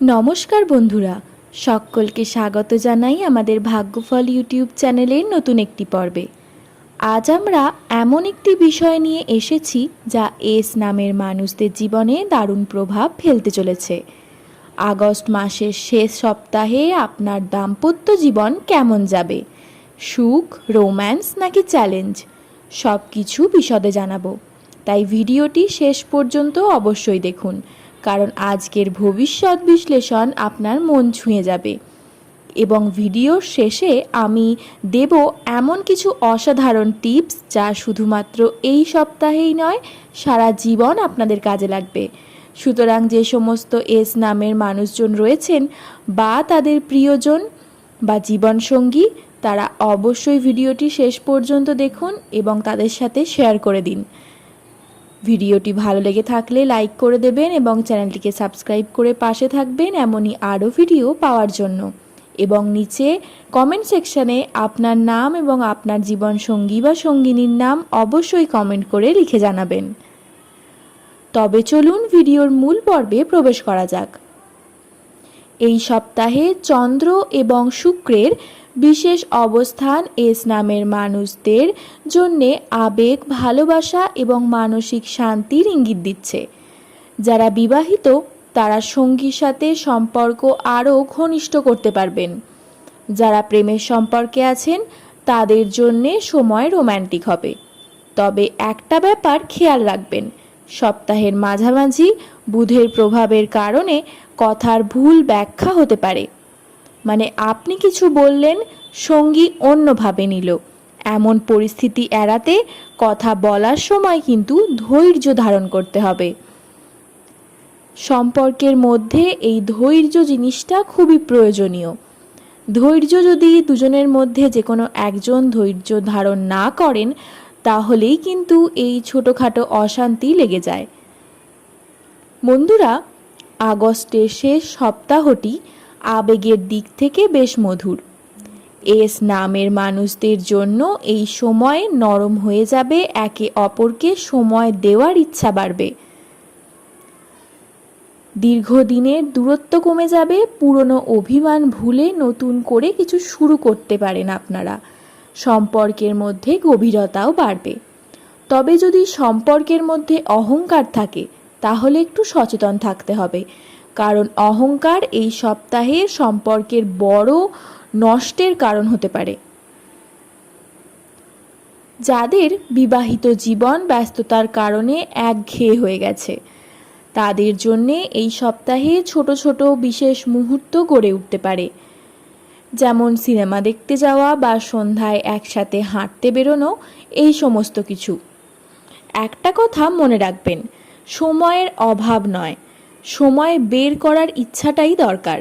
নমস্কার বন্ধুরা, সকলকে স্বাগত জানাই আমাদের ভাগ্যফল ইউটিউব চ্যানেলের নতুন একটি পর্বে। আজ আমরা এমন একটি বিষয় নিয়ে এসেছি যা এস নামের মানুষদের জীবনে দারুণ প্রভাব ফেলতে চলেছে। আগস্ট মাসের শেষ সপ্তাহে আপনার দাম্পত্য জীবন কেমন যাবে? সুখ, রোম্যান্স নাকি চ্যালেঞ্জ? সব কিছু বিশদে জানাব। তাই ভিডিওটি শেষ পর্যন্ত অবশ্যই দেখুন। কারণ আজকের ভবিষ্যৎ বিশ্লেষণ আপনার মন ছুঁয়ে যাবে। এবং ভিডিওর শেষে আমি দেব এমন কিছু অসাধারণ টিপস যা শুধুমাত্র এই সপ্তাহেই নয়, সারা জীবন আপনাদের কাজে লাগবে। সুতরাং যে সমস্ত এস নামের মানুষজন রয়েছেন বা তাদের প্রিয়জন বা জীবনসঙ্গী, তারা অবশ্যই ভিডিওটি শেষ পর্যন্ত দেখুন এবং তাদের সাথে শেয়ার করে দিন। ভিডিওটি ভালো লেগে থাকলে লাইক করে দেবেন এবং চ্যানেলটিকে সাবস্ক্রাইব করে পাশে থাকবেন এমনই আরও ভিডিও পাওয়ার জন্য। এবং নিচে কমেন্ট সেকশানে আপনার নাম এবং আপনার জীবন সঙ্গী বা সঙ্গিনীর নাম অবশ্যই কমেন্ট করে লিখে জানাবেন। তবে চলুন ভিডিওর মূল পর্বে প্রবেশ করা যাক। এই সপ্তাহে চন্দ্র এবং শুক্রের বিশেষ অবস্থান এস নামের মানুষদের জন্যে আবেগ, ভালোবাসা এবং মানসিক শান্তির ইঙ্গিত দিচ্ছে। যারা বিবাহিত, তারা সঙ্গীর সাথে সম্পর্ক আরও ঘনিষ্ঠ করতে পারবেন। যারা প্রেমের সম্পর্কে আছেন, তাদের জন্যে সময় রোম্যান্টিক হবে। তবে একটা ব্যাপার খেয়াল রাখবেন, সপ্তাহের মাঝামাঝি বুধের প্রভাবের কারণে কথার ভুল ব্যাখ্যা হতে পারে। মানে আপনি কিছু বললেন, সঙ্গী অন্যভাবে নিল। এমন পরিস্থিতি এড়াতে কথা বলার সময় কিন্তু ধৈর্য ধারণ করতে হবে। সম্পর্কের মধ্যে এই ধৈর্য জিনিসটা খুবই প্রয়োজনীয়। ধৈর্য যদি দুজনের মধ্যে যে কোনো একজন ধৈর্য ধারণ না করেন, তাহলেই কিন্তু এই ছোটোখাটো অশান্তি লেগে যায়। বন্ধুরা, আগস্টের শেষ সপ্তাহটি আবেগের দিক থেকে বেশ মধুর। এস নামের মানুষদের জন্য এই সময় নরম হয়ে যাবে, একে অপরকে সময় দেওয়ার ইচ্ছা বাড়বে। দীর্ঘদিনের দূরত্ব কমে যাবে, পুরনো অভিমান ভুলে নতুন করে কিছু শুরু করতে পারেন আপনারা। সম্পর্কের মধ্যে গভীরতাও বাড়বে। তবে যদি সম্পর্কের মধ্যে অহংকার থাকে, তাহলে একটু সচেতন থাকতে হবে। কারণ অহংকার এই সপ্তাহে সম্পর্কের বড় নষ্টের কারণ হতে পারে। যাদের বিবাহিত জীবন ব্যস্ততার কারণে একঘেয়ে হয়ে গেছে, তাদের জন্যে এই সপ্তাহে ছোট ছোট বিশেষ মুহূর্ত গড়ে উঠতে পারে। যেমন সিনেমা দেখতে যাওয়া বা সন্ধ্যায় একসাথে হাঁটতে বেরোনো, এই সমস্ত কিছু। একটা কথা মনে রাখবেন, সময়ের অভাব নয়। সময় বের করার ইচ্ছাটাই দরকার।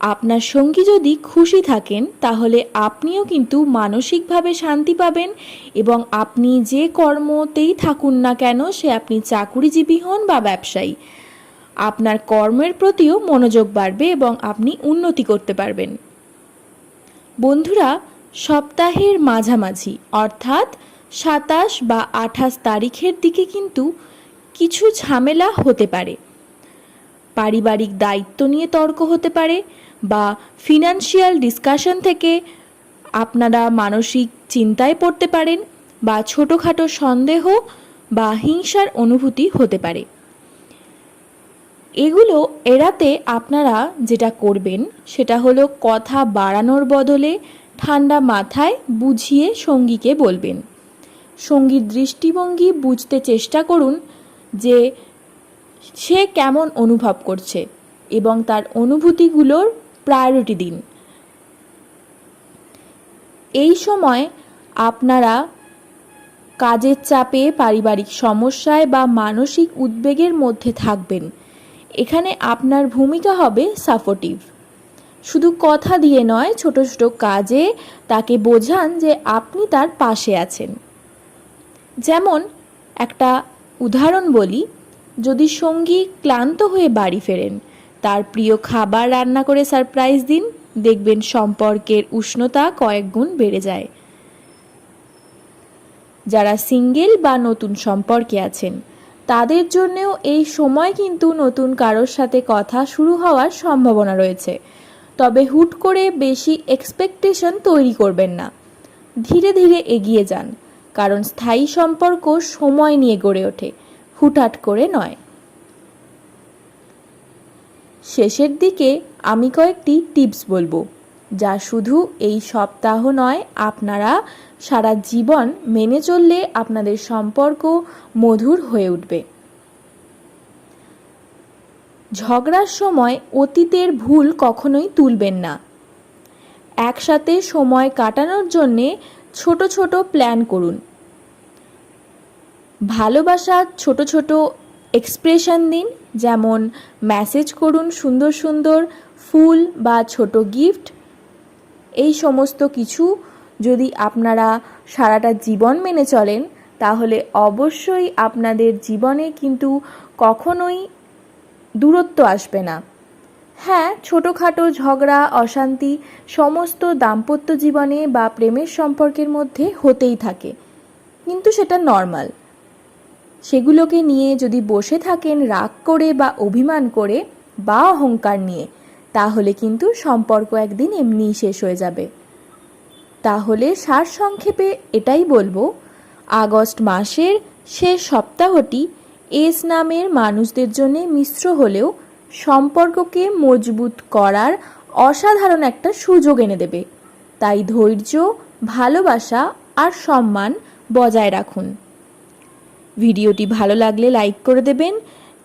আপনার সঙ্গী যদি খুশি থাকেন, তাহলে আপনিও কিন্তু মানসিকভাবে শান্তি পাবেন এবং আপনি যে কর্মতেই থাকুন না কেন, সে আপনি চাকুরিজীবী হন বা ব্যবসায়ী। আপনার কর্মের প্রতিও মনোযোগ বাড়বে এবং আপনি উন্নতি করতে পারবেন। বন্ধুরা, সপ্তাহের মাঝামাঝি, অর্থাৎ সাতাশ বা আঠাশ তারিখের দিকে কিন্তু কিছু ঝামেলা হতে পারে। পারিবারিক দায়িত্ব নিয়ে তর্ক হতে পারে বা ফিনান্সিয়াল ডিসকাশন থেকে আপনারা মানসিক চিন্তায় পড়তে পারেন বা ছোটোখাটো সন্দেহ বা হিংসার অনুভূতি হতে পারে। এগুলো এড়াতে আপনারা যেটা করবেন সেটা হলো কথা বাড়ানোর বদলে ঠান্ডা মাথায় বুঝিয়ে সঙ্গীকে বলবেন। সঙ্গীর দৃষ্টিভঙ্গি বুঝতে চেষ্টা করুন যে সে কেমন অনুভব করছে এবং তার অনুভূতিগুলোর প্রায়োরিটি দিন। এই সময় আপনারা কাজের চাপে, পারিবারিক সমস্যায় বা মানসিক উদ্বেগের মধ্যে থাকবেন। এখানে আপনার ভূমিকা হবে সাপোর্টিভ শুধু কথা দিয়ে নয়, ছোট ছোট কাজে তাকে বোঝান যে আপনি তার পাশে আছেন। যেমন একটা উদাহরণ বলি যদি সঙ্গী ক্লান্ত হয়ে বাড়ি ফেরেন, তার প্রিয় খাবার রান্না করে সারপ্রাইজ দিন, দেখবেন সম্পর্কের উষ্ণতা কয়েক গুণ বেড়ে যায়। যারা সিঙ্গেল বা নতুন সম্পর্কে আছেন, তাদের জন্যেও এই সময় কিন্তু নতুন কারোর সাথে কথা শুরু হওয়ার সম্ভাবনা রয়েছে। তবে হুট করে বেশি এক্সপেকটেশন তৈরি করবেন না। ধীরে ধীরে এগিয়ে যান, কারণ স্থায়ী সম্পর্ক সময় নিয়ে গড়ে ওঠে। হুটহাট করে নয়। শেষের দিকে আমি কয়েকটি টিপস বলব, যা শুধু এই সপ্তাহ নয়, আপনারা সারা জীবন মেনে চললে আপনাদের সম্পর্ক মধুর হয়ে উঠবে। ঝগড়ার সময় অতীতের ভুল কখনোই তুলবেন না। একসাথে সময় কাটানোর জন্যে ছোট ছোট প্ল্যান করুন। ভালোবাসার ছোট ছোট এক্সপ্রেশন দিন, যেমন মেসেজ করুন সুন্দর সুন্দর ফুল বা ছোট গিফট এই সমস্ত কিছু যদি আপনারা সারাটা জীবন মেনে চলেন, তাহলে অবশ্যই আপনাদের জীবনে কিন্তু কখনোই দূরত্ব আসবে না। হ্যাঁ ছোটোখাটো ঝগড়া, অশান্তি সমস্ত দাম্পত্য জীবনে বা প্রেমের সম্পর্কের মধ্যে হতেই থাকে। কিন্তু সেটা নর্মাল সেগুলোকে নিয়ে যদি বসে থাকেন রাগ করে বা অভিমান করে বা অহংকার নিয়ে, তাহলে কিন্তু সম্পর্ক একদিন এমনিই শেষ হয়ে যাবে। তাহলে সারসংক্ষেপে এটাই বলব, আগস্ট মাসের শেষ সপ্তাহটি এস নামের মানুষদের জন্য মিশ্র হলেও সম্পর্ককে মজবুত করার অসাধারণ একটা সুযোগ এনে দেবে। তাই ধৈর্য, ভালোবাসা আর সম্মান বজায় রাখুন। ভিডিওটি ভালো লাগলে লাইক করে দেবেন,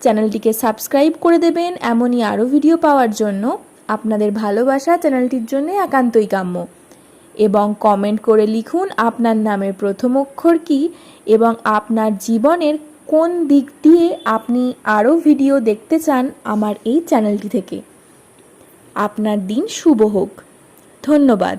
চ্যানেলটিকে সাবস্ক্রাইব করে দেবেন, এমনই আরও ভিডিও পাওয়ার জন্য আপনাদের ভালোবাসা চ্যানেলটির জন্য একান্তই কাম্য। এবং কমেন্ট করে লিখুন আপনার নামের প্রথম অক্ষর কী এবং আপনার জীবনের কোন দিক দিয়ে আপনি আরও ভিডিও দেখতে চান আমার এই চ্যানেলটি থেকে। আপনার দিন শুভ হোক। ধন্যবাদ।